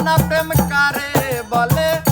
अपना प्रेम करे बोले।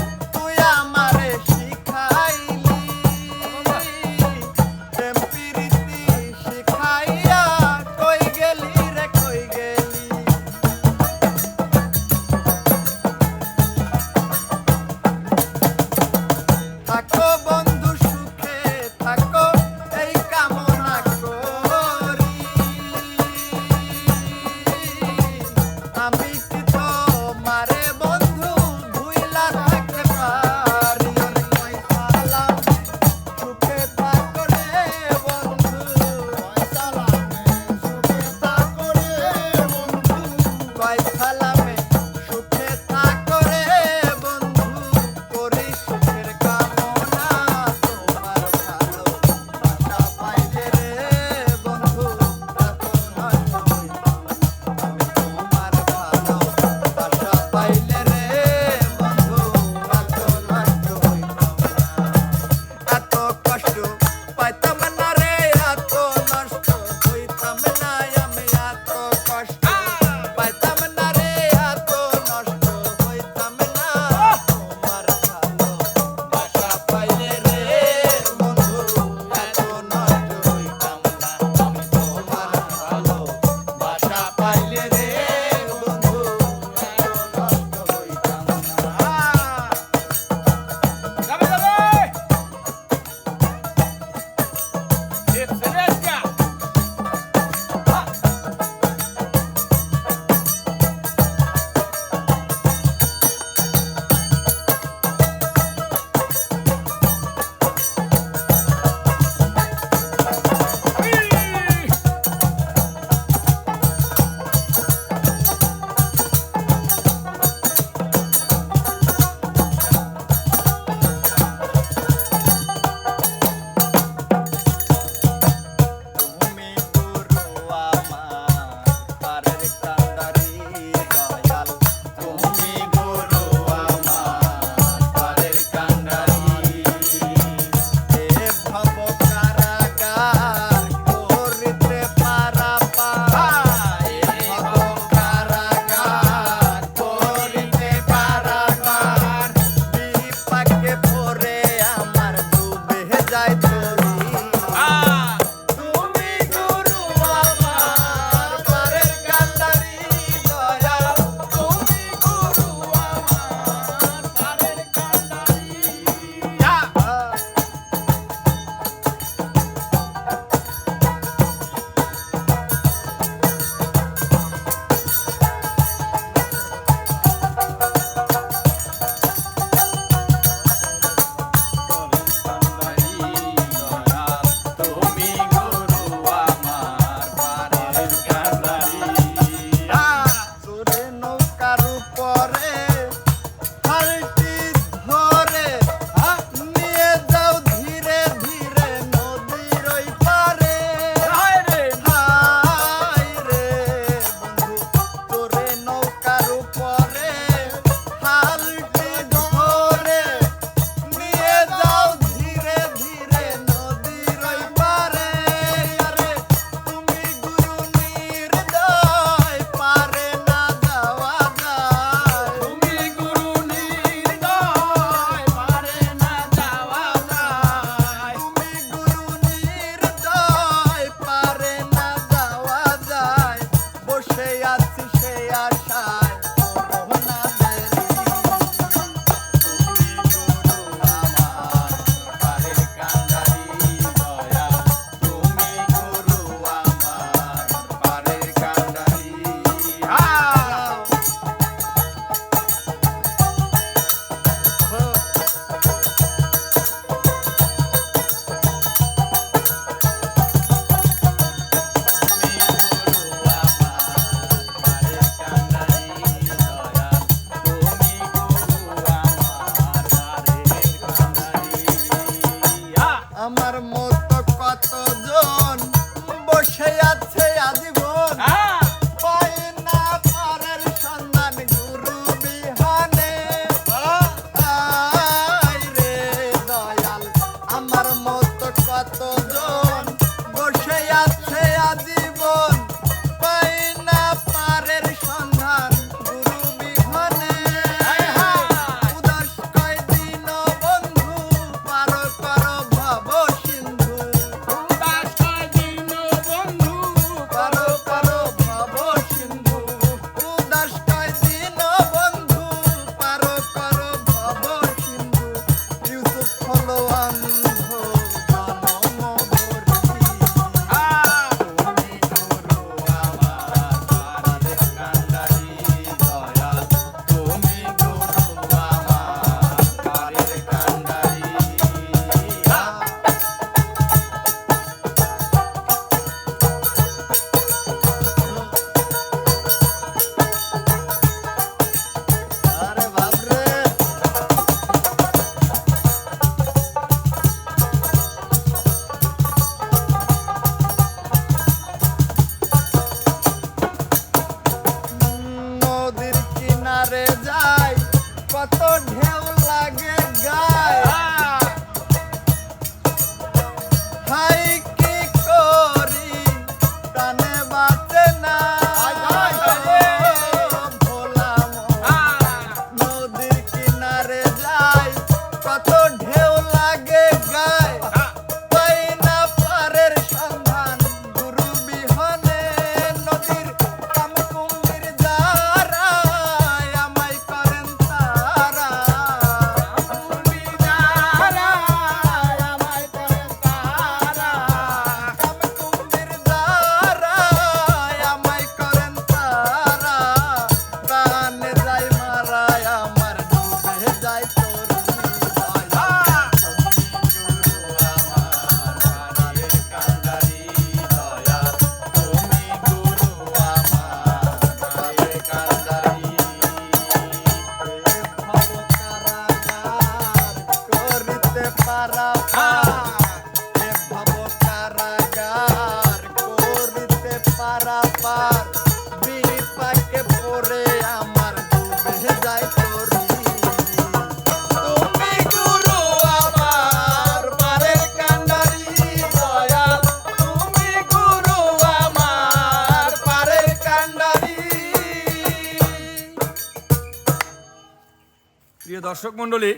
প্রিয় দর্শক মন্ডলী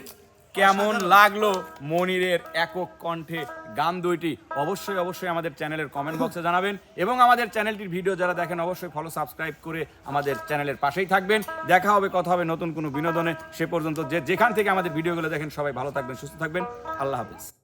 কেমন লাগল মনিরের একক কণ্ঠে গান দুইটি? অবশ্যই অবশ্যই আমাদের চ্যানেলের কমেন্ট বক্সে জানাবেন এবং আমাদের চ্যানেলটির ভিডিও যারা দেখেন অবশ্যই ফলো সাবস্ক্রাইব করে আমাদের চ্যানেলের পাশেই থাকবেন। দেখা হবে কথা হবে নতুন কোনো বিনোদনে। সে পর্যন্ত যে যেখান থেকে আমাদের ভিডিওগুলো দেখেন সবাই ভালো থাকবেন সুস্থ থাকবেন। আল্লাহ হাফিজ।